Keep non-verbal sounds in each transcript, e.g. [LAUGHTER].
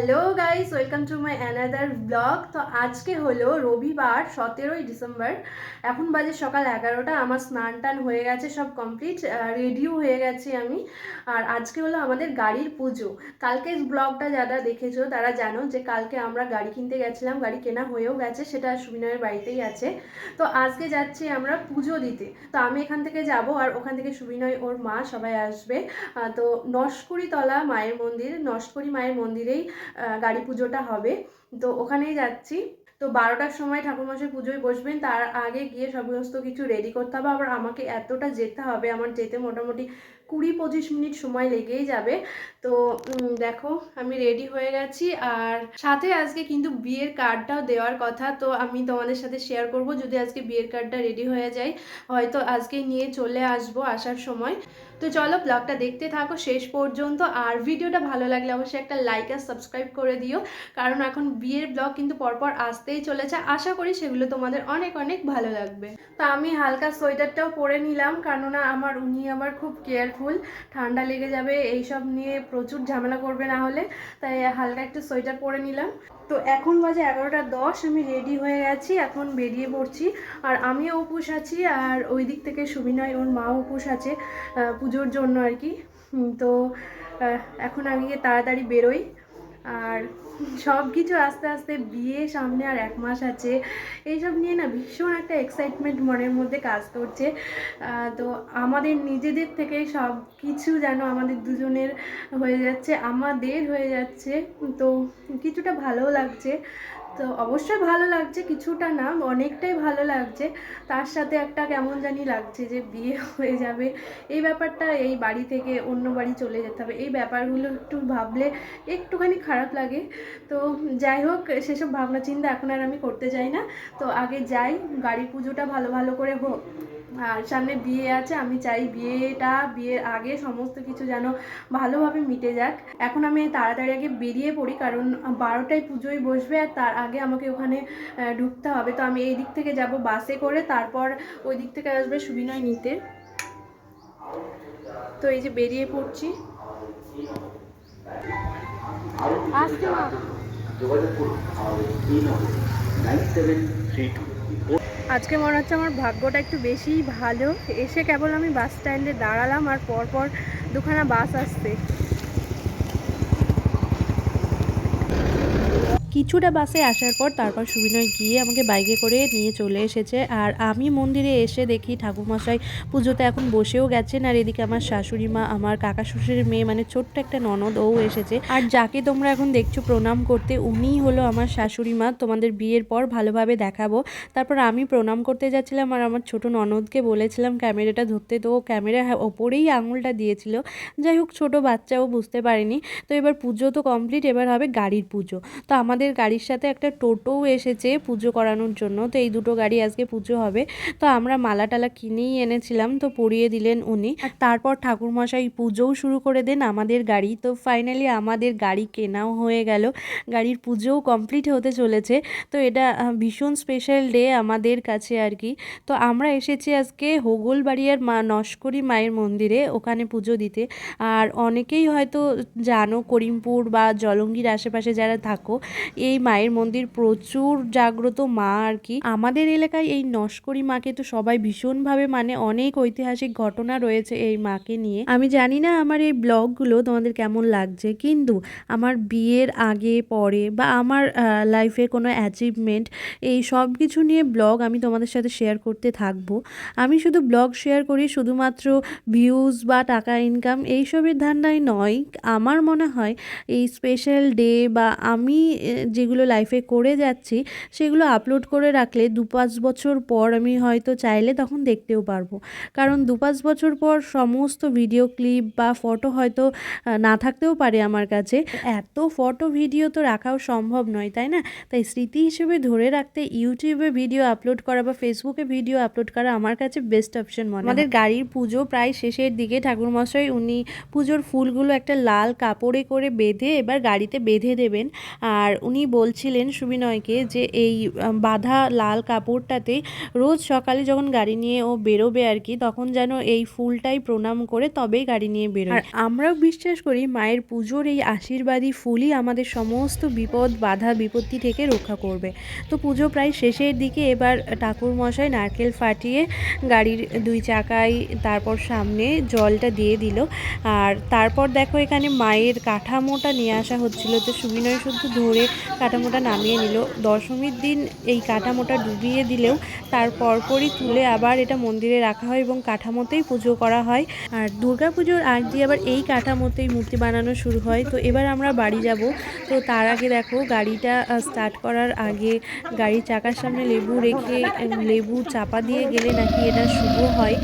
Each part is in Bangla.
Welcome to my another blog তো আজকে হলো রবিবার, সতেরোই ডিসেম্বর। এখন বাজে সকাল এগারোটা। আমার স্নান টান হয়ে গেছে, সব কমপ্লিট রেডিও হয়ে গেছি আমি। আর আজকে হলো আমাদের গাড়ির পুজো। কালকে ব্লগটা যারা দেখেছ, তারা জানো যে কালকে আমরা গাড়ি কিনতে গেছিলাম। গাড়ি কেনা হয়েও গেছে, সেটা সুবিনয়ের বাড়িতেই আছে। তো আজকে যাচ্ছি আমরা পুজো দিতে। তো আমি এখান থেকে যাব আর ওখান থেকে সুবিনয় ওর মা সবাই আসবে। তো নস্করিতলা মায়ের মন্দির, নস্করি মায়ের মন্দিরেই গাড়ি পুজোটা হবে। তো ওখানেই যাচ্ছি। তো বারোটার সময় ঠাকুরমশাই পুজোয় বসবেন, তার আগে গিয়ে সমস্ত কিছু রেডি করতে হবে। আবার আমাকে এতটা যেতে হবে, আমার যেতে মোটামুটি কুড়ি পঁচিশ মিনিট সময় লেগেই যাবে। তো দেখো, আমি রেডি হয়ে গেছি। আর সাথে আজকে কিন্তু বিয়ের কার্ডটাও দেওয়ার কথা। তো, আমি তোমাদের সাথে শেয়ার করব। যদি আজকে বিয়ের কার্ডটা রেডি হয়ে যায়, হয়তো আজকে নিয়ে চলে আসব আসার সময়। তো, চলো ব্লগটা দেখতে থাকো শেষ পর্যন্ত। আর ভিডিওটা ভালো লাগলে অবশ্যই একটা লাইক আর সাবস্ক্রাইব করে দিও। কারণ এখন বিয়ের ব্লগ কিন্তু পরপর আসতেই চলেছে। আশা করি সেগুলো তোমাদের অনেক অনেক ভালো লাগবে। তো, আমি হালকা সোয়েটারটাও পরে নিলাম। কেননা, আমার, উনি আমার খুব কেয়ারফুল ঠান্ডা লেগে যাবে, এইসব নিয়ে প্রচুর ঝামেলা করবে না হলে, তাই হালকা একটু সোয়েটার পরে নিলাম। তো এখন বাজে এগারোটা দশ, আমি রেডি হয়ে গেছি, এখন বেরিয়ে পড়ছি। আর আমিও উপোস আছি, আর ওই দিক থেকে সুবিনয়, ওর মা উপোস আছে পুজোর জন্য আর কি। তো এখন আমি তাড়াতাড়ি বেরোই। আর সব কিছু আস্তে আস্তে বিয়ে সামনে আর এক মাস আছে। এইসব নিয়ে না ভীষণ একটা এক্সাইটমেন্ট মনের মধ্যে কাজ করছে। তো আমাদের নিজেদের থেকে সব কিছু যেন আমাদের দুজনের হয়ে যাচ্ছে, আমাদের হয়ে যাচ্ছে। তো কিছুটা ভালোও লাগছে। তো অবশ্যই ভালো লাগছে, কিছুটা না, অনেকটাই ভালো লাগছে। তার সাথে একটা কেমন জানি লাগছে যে বিয়ে [LAUGHS] হয়ে যাবে। এই ব্যাপারটা এই বাড়ি থেকে অন্য বাড়ি চলে যেতে হবে। এই ব্যাপারগুলো একটু ভাবলে একটুখানি খারাপ লাগে। তো যাই হোক, সেসব ভাবনা চিন্তা এখন আর আমি করতে চাই না। তো আগে যাই গাড়ি পুজোটা ভালো ভালো করে হোক। আর সামনে বিয়ে আছে আমি চাই বিয়েটা বিয়ের আগে সমস্ত কিছু যেন ভালোভাবে মিটে যাক। এখন আমি তাড়াতাড়ি আগে বেরিয়ে পড়ি কারণ বারোটায় পুজোয় বসবে আর তার আগে আমাকে ওখানে ঢুকতে হবে। তো আমি এই দিক থেকে যাব বাসে করে তারপর ওই দিক থেকে আসবে সুবিনয় নিতে। তো এই যে বেরিয়ে পড়ছি। আসতে যোগাযোগ করুন। আমাদের এই number nine seven three two আজকে মনে হচ্ছে আমার ভাগ্যটা একটু বেশিই ভালো। এসে কেবল আমি বাস স্ট্যান্ডে দাঁড়ালাম আর পরপর দুখানা বাস আসছে। কিছুটা বাসে আসার পর তারপর সুবিনয় গিয়ে আমাকে বাইকে করে নিয়ে চলে এসেছে। আর আমি মন্দিরে এসে দেখি ঠাকুরমশাই পুজোতে এখন বসেও গেছেন। আর এদিকে আমার শাশুড়ি মা, আমার কাকা শ্বশুরের মেয়ে মানে ছোট্ট একটা ননদ ও এসেছে। আর যাকে তোমরা এখন দেখছ প্রণাম করতে, উনিই হলো আমার শাশুড়ি মা। তোমাদের বিয়ের পর ভালোভাবে দেখাবো। তারপর আমি প্রণাম করতে যাচ্ছিলাম আর আমার ছোট ননদকে বলেছিলাম ক্যামেরাটা ধরতে। তো ক্যামেরা ওপরেই আঙুলটা দিয়েছিল। যাই হোক, ছোট বাচ্চাও বুঝতে পারেনি। তো এবার পুজো তো কমপ্লিট, এবার হবে গাড়ির পুজো। তো আমাদের গাড়ির সাথে একটা টোটোও এসেছে পুজো করানোর জন্য। তো এই দুটো গাড়ি আজকে পুজো হবে। তো আমরা মালা টালা কিনেই এনেছিলাম, তো পরিয়ে দিলেন উনি। আর তারপর ঠাকুরমশাই পুজোও শুরু করে দেন আমাদের গাড়ি। তো ফাইনালি আমাদের গাড়ি কেনাও হয়ে গেল। গাড়ির পুজোও কমপ্লিট হতে চলেছে। তো এটা ভীষণ স্পেশাল ডে আমাদের কাছে আর কি। তো আমরা এসেছি আজকে হোগলবাড়িয়ার মা নস্করি মায়ের মন্দিরে ওখানে পুজো দিতে। আর অনেকেই হয়তো জানো করিমপুর বা জলঙ্গির আশেপাশে যারা থাকো এই মায়ের মন্দির প্রচুর জাগ্রত মা আর কি। আমাদের এলাকায় এই নস্করি মাকে তো সবাই ভীষণভাবে মানে অনেক ঐতিহাসিক ঘটনা রয়েছে এই মাকে নিয়ে। আমি জানি না আমার এই ব্লগগুলো তোমাদের কেমন লাগছে, কিন্তু আমার বিয়ের আগে, পরে বা আমার লাইফে কোনো অ্যাচিভমেন্ট এই সব কিছু নিয়ে ব্লগ আমি তোমাদের সাথে শেয়ার করতে থাকব। আমি শুধু ব্লগ শেয়ার করি শুধুমাত্র ভিউজ বা টাকা ইনকাম এইসবের ধান্দায় নয়। আমার মনে হয় এই স্পেশাল ডে বা আমি যেগুলো লাইফে করে যাচ্ছি, সেগুলো আপলোড করে রাখলে দু পাঁচ বছর পর আমি হয়তো চাইলে তখন দেখতেও পারব। কারণ দু পাঁচ বছর পর সমস্ত ভিডিও ক্লিপ বা ফটো হয়তো না থাকতেও পারে আমার কাছে। এত ফটো ভিডিও তো রাখাও সম্ভব নয়, তাই না? তাই স্মৃতি হিসেবে ধরে রাখতে ইউটিউবে ভিডিও আপলোড করা বা ফেসবুকে ভিডিও আপলোড করা আমার কাছে বেস্ট অপশন মনে আমাদের গাড়ির পুজো প্রায় শেষের দিকে ঠাকুরমশাই, উনি পুজোর ফুলগুলো একটা লাল কাপড়ে করে বেঁধে এবার গাড়িতে বেঁধে দেবেন। আর উনি বলছিলেন সুবিনয়কে যে এই বাঁধা লাল কাপড়টাতে রোজ সকালে যখন গাড়ি নিয়ে ও বেরোবে আর কি, তখন যেন এই ফুলটাই প্রণাম করে তবেই গাড়ি নিয়ে বেরোয়। আমরাও বিশ্বাস করি মায়ের পুজোর এই আশীর্বাদী ফুলই আমাদের সমস্ত বিপদ, বাধা, বিপত্তি থেকে রক্ষা করবে। তো পুজো প্রায় শেষের দিকে এবার ঠাকুর মশাই নারকেল ফাটিয়ে গাড়ির দুই চাকায় তারপর সামনে জলটা দিয়ে দিল। আর তারপর দেখো এখানে মায়ের কাঠামোটা নিয়ে আসা হচ্ছিল। তো সুবিনয় শুদ্ধ ধরে কাঠামোটা নামিয়ে নিল। দশমীর দিন এই কাঠামোটা ডুবিয়ে দিলেও তার পরপরই তুলে আবার এটা মন্দিরে রাখা হয় এবং কাঠামোতেই পুজো করা হয়। আর দুর্গা পুজোর আগ দিয়ে আবার এই কাঠামোতেই মূর্তি বানানো শুরু হয়। তো এবার আমরা বাড়ি যাব। তো তার আগে দেখো, গাড়িটা স্টার্ট করার আগে গাড়ির চাকার সামনে লেবু রেখে লেবু চাপা দিয়ে গেলে নাকি এটা শুভ হয়।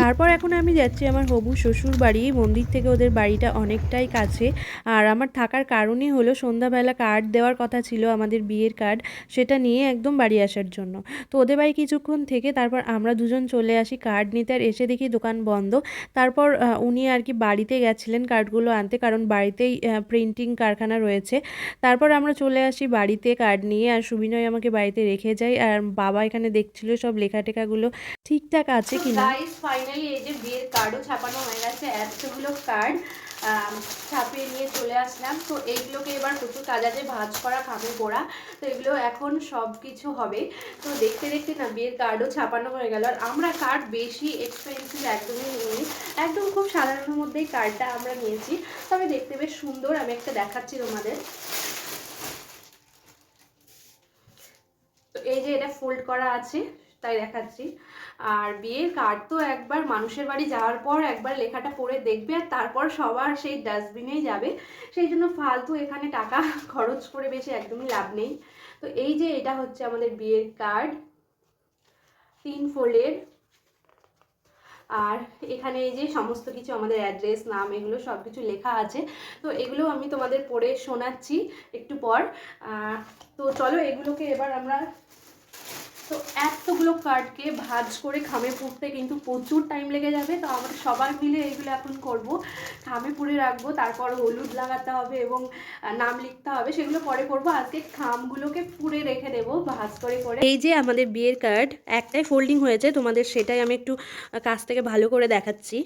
তারপর এখন আমি যাচ্ছি আমার হবু শ্বশুর বাড়ি মন্দির থেকে ওদের বাড়িটা অনেকটাই কাছে। আর আমার থাকার কারণই হলো সন্ধ্যাবেলা কার্ড দেওয়ার কথা ছিল আমাদের বিয়ের কার্ড সেটা নিয়ে একদম বাড়ি আসার জন্য। তো ওদের বাড়ি কিছুক্ষণ থেকে তারপর আমরা দুজন চলে আসি কার্ড নিতে আর এসে দেখি দোকান বন্ধ। তারপর উনি আর কি বাড়িতে গেছিলেন কার্ডগুলো আনতে কারণ বাড়িতেই প্রিন্টিং কারখানা রয়েছে। তারপর আমরা চলে আসি বাড়িতে কার্ড নিয়ে আর সুবিনয় আমাকে বাড়িতে রেখে যায়। আর বাবা এখানে দেখছিল সব লেখা টেখাগুলো ঠিকঠাক আছে কিনা। ফাইনালি এই যে বিয়ের কার্ডও ছাপানো হয়ে গেছে এতগুলো কার্ড ছাপিয়ে নিয়ে চলে আসলাম। তো এইগুলোকে এবার প্রচুর কাজ আছে ভাজ করা খাবে গোড়া। তো এগুলো এখন সব কিছু হবে। তো দেখতে দেখতে না বিয়ের কার্ডও ছাপানো হয়ে গেল। আর আমরা কার্ড বেশি এক্সপেন্সিভ একদমই নিই একদম খুব সাধারণের মধ্যেই কার্ডটা আমরা নিয়েছি। তবে দেখতে বেশ সুন্দর। আমি একটা দেখাচ্ছি তোমাদের। তো এই যে এটা ফোল্ড করা আছে, তাই দেখাচ্ছি। আর বিয়ের কার্ড তো একবার মানুষের বাড়ি যাওয়ার পর একবার লেখাটা পড়ে দেখবে আর তারপর সবার সেই ডাস্টবিনেই যাবে। সেই জন্য ফালতু এখানে টাকা [LAUGHS] খরচ করে বেশি একদমই লাভ নেই। তো এই যে এটা হচ্ছে আমাদের বিয়ের কার্ড তিন ফোল্ডের আর এখানে এই যে সমস্ত কিছু আমাদের অ্যাড্রেস নাম এগুলো সব কিছু লেখা আছে। তো এগুলো আমি তোমাদের পড়ে শোনাচ্ছি একটু পর। তো চলো এগুলোকে এবার আমরা তো এতগুলো কার্ডকে ভাজ করে খামে পুড়তে কিন্তু প্রচুর টাইম লেগে যাবে। তো আমরা সবাই মিলে এগুলো এখন করব। খামে পুড়ে রাখব, তারপর হলুদ লাগাতে হবে এবং নাম লিখতে হবে। সেগুলো পরে করব। আজকে খামগুলোকে পুড়ে রেখে দেবো, ভাজ করে করে। এই যে আমাদের বিয়ের কার্ড একটাই ফোল্ডিং হয়েছে। তোমাদের সেটাই আমি একটু কাছ থেকে ভালো করে দেখাচ্ছি।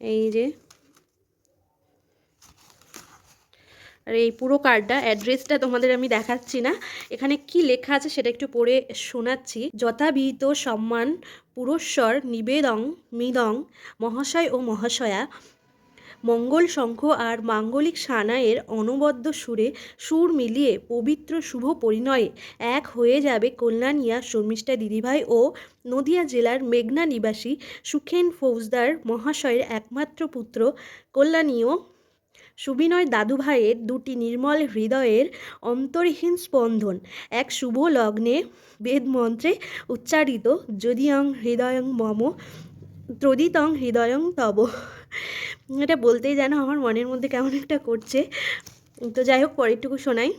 এই যে আর এই পুরো কার্ডটা অ্যাড্রেসটা তোমাদের আমি দেখাচ্ছি না। এখানে কি লেখা আছে সেটা একটু পড়ে শোনাচ্ছি। যথাবিহিত সম্মান, পুরস্বর নিবেদং মৃদং মহাশয় ও মহাশয়া, মঙ্গল শঙ্খ আর মাঙ্গলিক সানায়ের অনবদ্য সুরে সুর মিলিয়ে পবিত্র শুভ পরিণয়ে এক হয়ে যাবে কল্যাণিয়া শর্মিষ্ঠা দিদিভাই ও নদিয়া জেলার মেঘনা নিবাসী সুখেন ফৌজদার মহাশয়ের একমাত্র পুত্র কল্যাণীয় সুবিনয় দাদুভাইয়ের দুটি নির্মল হৃদয়ের অন্তরহীন স্পন্দন, এক শুভ লগ্নে বেদমন্ত্রে উচ্চারিত যদিয়ং হৃদয়ং মম, ত্রদিতং হৃদয়ং তব। এটা বলতেই যেন আমার মনের মধ্যে কেমন একটা করছে। তো যাই হোক, পরেরটুকু শোনাই।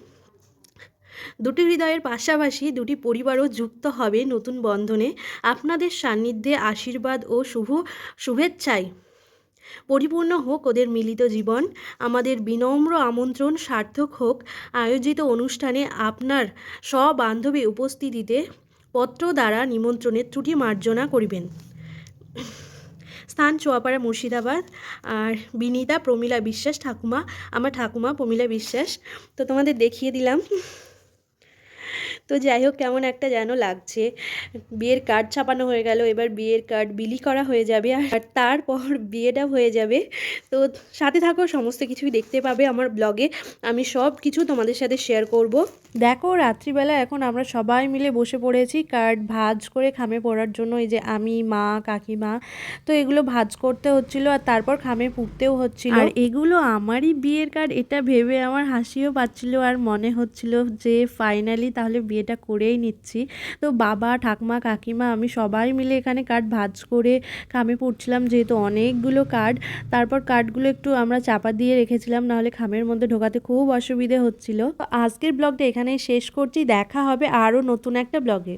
দুটি হৃদয়ের পাশাপাশি দুটি পরিবারও যুক্ত হবে নতুন বন্ধনে। আপনাদের সান্নিধ্যে আশীর্বাদ ও শুভ শুভেচ্ছায় পরিপূর্ণ হোক ওদের মিলিত জীবন, আমাদের বিনম্র আমন্ত্রণ সার্থক হোক, আয়োজিত অনুষ্ঠানে আপনার সবান্ধবী উপস্থিতিতে পত্র দ্বারা নিমন্ত্রণের ত্রুটি মার্জনা করিবেন। স্থান চোয়াপাড়া মুর্শিদাবাদ। আর বিনীতা প্রমীলা বিশ্বাস ঠাকুমা, আমার ঠাকুমা প্রমীলা বিশ্বাস। তো তোমাদের দেখিয়ে দিলাম। তো যাই হোক, কেমন একটা যেন লাগছে। বিয়ের কার্ড ছাপানো হয়ে গেল, এবার বিয়ের কার্ড বিলি করা হয়ে যাবে আর তারপর বিয়েটা হয়ে যাবে। তো সাথে থাকো, সমস্ত কিছুই দেখতে পাবে আমার ব্লগে আমি সব কিছু তোমাদের সাথে শেয়ার করব। দেখো, রাত্রিবেলা এখন আমরা সবাই মিলে বসে পড়েছি কার্ড ভাজ করে খামে পড়ার জন্য। এই যে আমি, মা, কাকিমা, তো এগুলো ভাজ করতে হচ্ছিল আর তারপর খামে পুড়তেও হচ্ছিল। আর এগুলো আমারই বিয়ের কার্ড এটা ভেবে আমার হাসিও পাচ্ছিল আর মনে হচ্ছিল যে ফাইনালি তাহলে বিয়েটা করেই নিচ্ছি। তো বাবা, ঠাকমা, কাকিমা আমি সবাই মিলে এখানে কার্ড ভাজ করে খামে পড়ছিলাম যেহেতু অনেকগুলো কার্ড তারপর কার্ডগুলো একটু আমরা চাপা দিয়ে রেখেছিলাম, নাহলে খামের মধ্যে ঢোকাতে খুব অসুবিধে হচ্ছিল। তো আজকের ব্লগটা এখানেই শেষ করছি, দেখা হবে আরও নতুন একটা ব্লগে